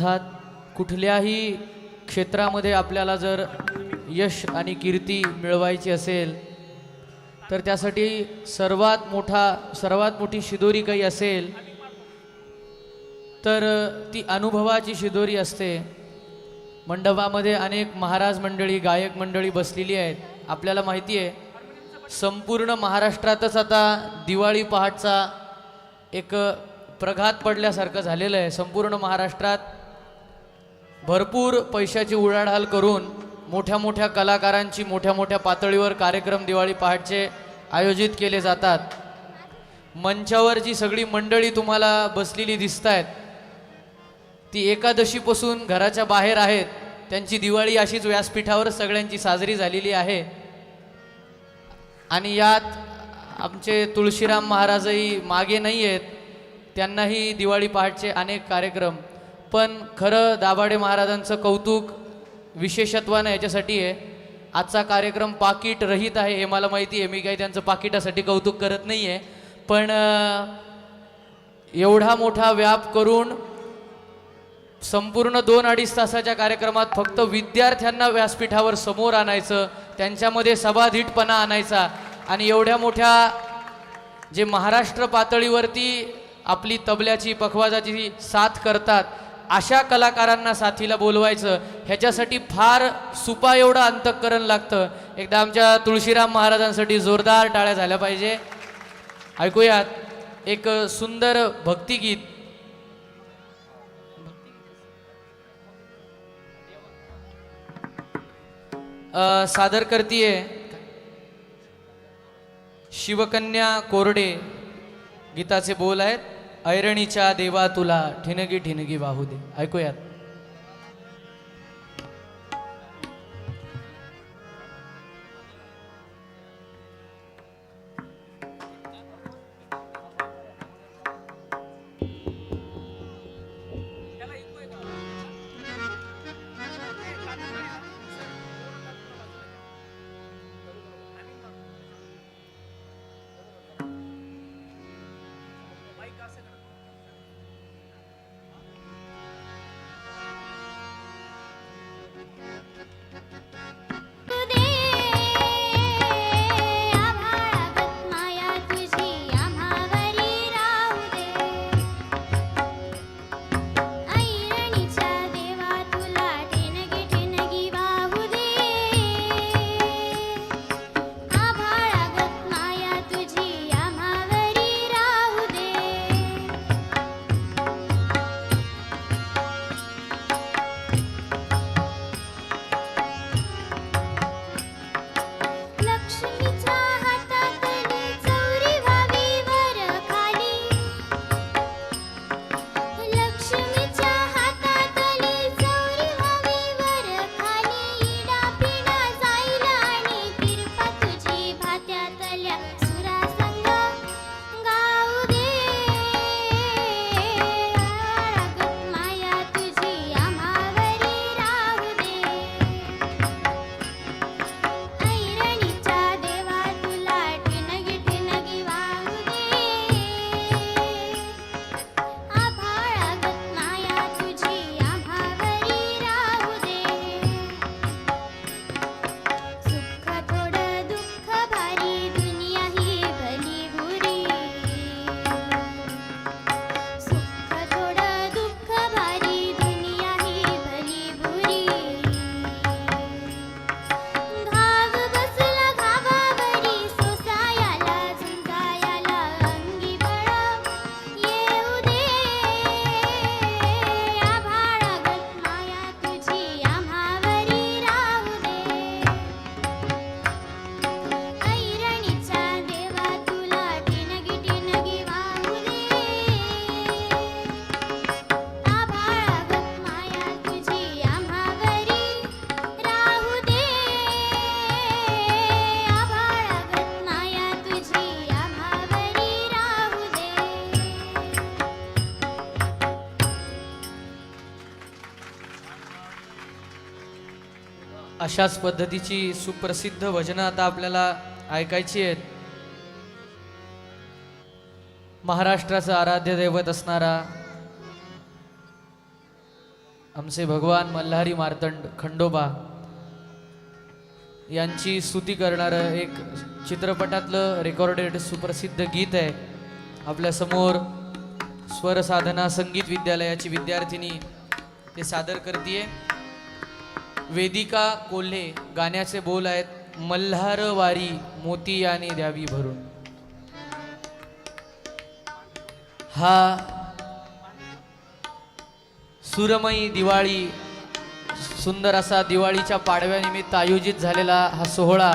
अर्थात कुठल्याही क्षेत्रामध्ये आपल्याला जर यश आणि कीर्ती मिळवायची असेल तर त्यासाठी सर्वात मोठा सर्वात मोठी शिदोरी काही असेल तर ती अनुभवाची शिदोरी असते. मंडपामध्ये अनेक महाराज मंडळी गायक मंडळी बसलेली आहेत. आपल्याला माहिती आहे संपूर्ण महाराष्ट्रातच आता दिवाळी पहाटचा एक प्रघात पडल्यासारखं झालेलं आहे. संपूर्ण महाराष्ट्रात भरपूर पैशाची उलाढाल करून मोठ्या मोठ्या कलाकारांची मोठ्या मोठ्या पातळीवर कार्यक्रम दिवाळी पहाटचे आयोजित केले जातात. मंचावर जी सगळी मंडळी तुम्हाला बसलेली दिसत आहेत ती एकादशीपासून घराच्या बाहेर आहेत. त्यांची दिवाळी अशीच व्यासपीठावर सगळ्यांची साजरी झालेली आहे. आणि यात आमचे तुळशीराम महाराजही मागे नाही आहेत त्यांनाही दिवाळी पहाटचे अनेक कार्यक्रम पण खरं दाभाडे महाराजांचं कौतुक विशेषत्वानं याच्यासाठी आहे. आजचा कार्यक्रम पाकिट रहित आहे हे मला माहिती आहे. मी काही त्यांचं पाकिटासाठी कौतुक करत नाही आहे पण एवढा मोठा व्याप करून संपूर्ण दोन अडीच तासाच्या कार्यक्रमात फक्त विद्यार्थ्यांना व्यासपीठावर समोर आणायचं त्यांच्यामध्ये सभाधीटपणा आणायचा आणि एवढ्या मोठ्या जे महाराष्ट्र पातळीवरती आपली तबल्याची पखवाजाची साथ करतात अशा कलाकारांना साथीला बोलवायचं ह्याच्यासाठी फार सुपा एवढं अंतःकरण लागतं. एकदा आमच्या तुळशीराम महाराजांसाठी जोरदार टाळ्या झाल्या पाहिजे. ऐकूयात एक सुंदर भक्तिगीत. सादर करतीये शिवकन्या कोरडे गीताचे बोल आहेत. ऐरणीच्या देवा तुला ठिणगी ठिणगी वाहू दे ऐकूयात Gracias. अशाच पद्धतीची सुप्रसिद्ध भजनं आता आपल्याला ऐकायची आहेत. महाराष्ट्राचं आराध्य दैवत असणारा आमचे भगवान मल्हारी मार्तंड खंडोबा यांची स्तुती करणारं एक चित्रपटातलं रेकॉर्डेड सुप्रसिद्ध गीत आहे. आपल्यासमोर स्वर साधना संगीत विद्यालयाची विद्यार्थिनी ते सादर करतीये. वेदिका कोल्हे गाण्याचे बोल आहेत मल्हार वारी मोती याने द्यावी भरून. हा सुरमयी दिवाळी सुंदर असा दिवाळीच्या पाडव्यानिमित्त आयोजित झालेला हा सोहळा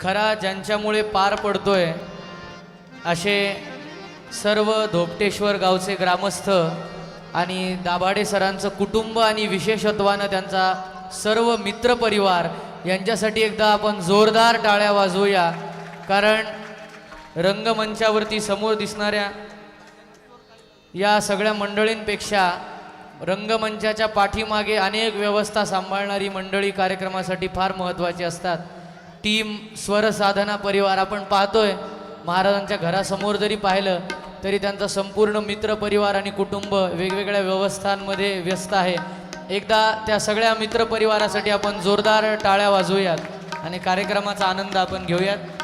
खरा ज्यांच्यामुळे पार पडतोय असे सर्व धोपटेश्वर गावचे ग्रामस्थ आणि दाभाडे सरांचं कुटुंब आणि विशेषत्वानं त्यांचा सर्व मित्रपरिवार यांच्यासाठी एकदा आपण जोरदार टाळ्या वाजवूया. कारण रंगमंचावरती समोर दिसणाऱ्या या सगळ्या मंडळींपेक्षा रंगमंचाच्या पाठीमागे अनेक व्यवस्था सांभाळणारी मंडळी कार्यक्रमासाठी फार महत्त्वाची असतात. टीम स्वरसाधना परिवार आपण पाहतोय. महाराजांच्या घरासमोर जरी पाहिलं तरी त्यांचा संपूर्ण मित्रपरिवार आणि कुटुंब वेगवेगळ्या व्यवस्थांमध्ये व्यस्त आहे. एकदा त्या सगळ्या मित्रपरिवारासाठी आपण जोरदार टाळ्या वाजवूयात आणि कार्यक्रमाचा आनंद आपण घेऊयात.